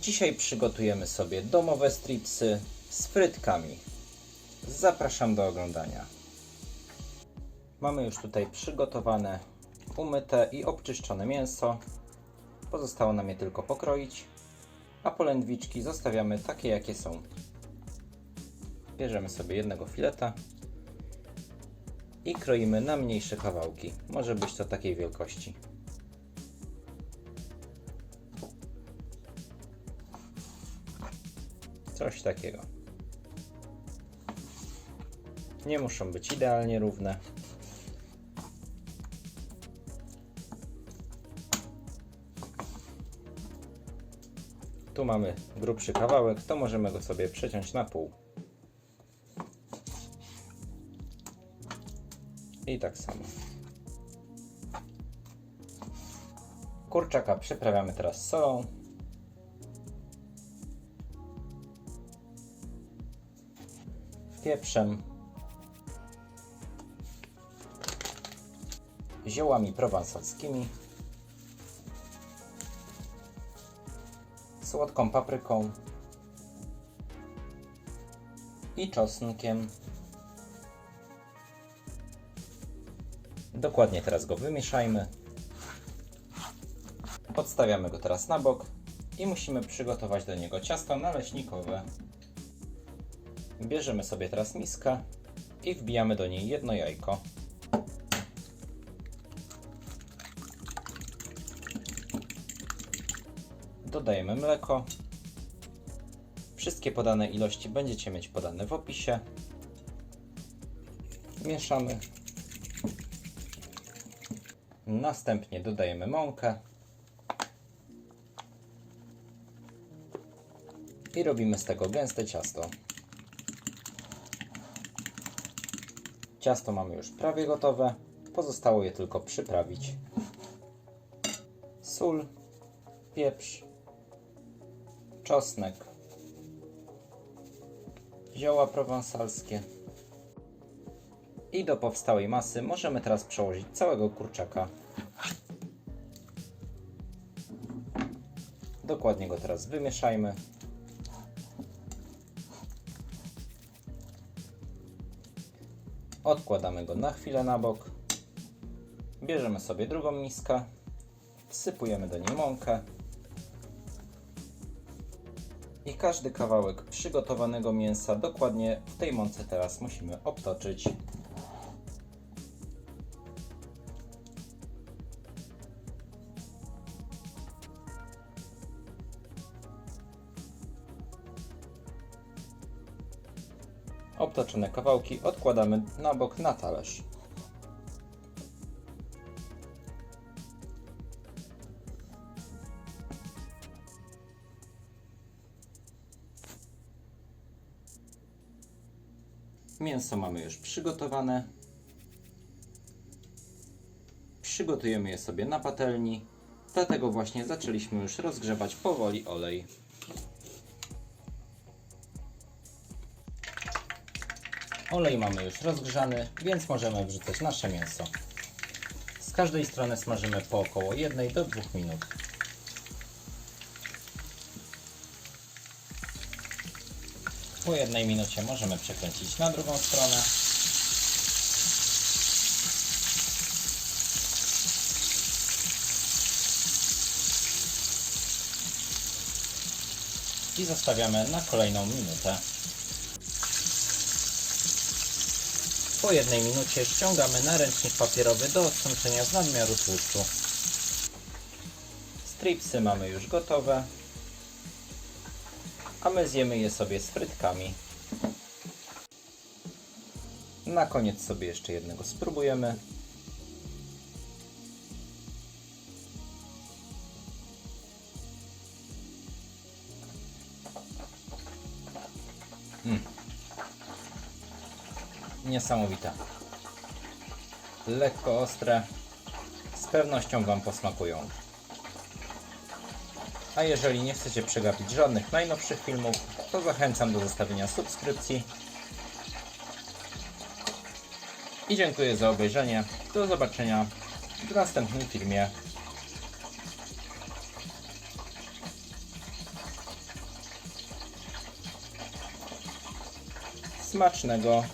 Dzisiaj przygotujemy sobie domowe stripsy z frytkami. Zapraszam do oglądania. Mamy już tutaj przygotowane, umyte i obczyszczone mięso. Pozostało nam je tylko pokroić, a polędwiczki zostawiamy takie jakie są. Bierzemy sobie jednego fileta i kroimy na mniejsze kawałki. Może być to takiej wielkości. Coś takiego. Nie muszą być idealnie równe. Tu mamy grubszy kawałek, to możemy go sobie przeciąć na pół. I tak samo. Kurczaka przyprawiamy teraz solą. Pieprzem. Ziołami prowansalskimi. Słodką papryką. I czosnkiem. Dokładnie teraz go wymieszajmy. Odstawiamy go teraz na bok i musimy przygotować do niego ciasto naleśnikowe. Bierzemy sobie teraz miskę i wbijamy do niej jedno jajko. Dodajemy mleko. Wszystkie podane ilości będziecie mieć podane w opisie. Mieszamy. Następnie dodajemy mąkę. I robimy z tego gęste ciasto. Ciasto mamy już prawie gotowe. Pozostało je tylko przyprawić. Sól, pieprz, czosnek, zioła prowansalskie. I do powstałej masy możemy teraz przełożyć całego kurczaka. Dokładnie go teraz wymieszajmy. Odkładamy go na chwilę na bok. Bierzemy sobie drugą miskę. Wsypujemy do niej mąkę. I każdy kawałek przygotowanego mięsa dokładnie w tej mące teraz musimy obtoczyć. Obtoczone kawałki odkładamy na bok na talerz. Mięso mamy już przygotowane. Przygotujemy je sobie na patelni. Dlatego właśnie zaczęliśmy już rozgrzewać powoli olej. Olej mamy już rozgrzany, więc możemy wrzucać nasze mięso. Z każdej strony smażymy po około 1 do 2 minut. Po jednej minucie możemy przekręcić na drugą stronę. I zostawiamy na kolejną minutę. Po jednej minucie ściągamy na ręcznik papierowy do odsączenia z nadmiaru tłuszczu. Stripsy mamy już gotowe, a my zjemy je sobie z frytkami. Na koniec sobie jeszcze jednego spróbujemy. Mm niesamowite. Lekko ostre, z pewnością Wam posmakują. A jeżeli nie chcecie przegapić żadnych najnowszych filmów, to zachęcam do zostawienia subskrypcji. I dziękuję za obejrzenie. Do zobaczenia w następnym filmie. Smacznego!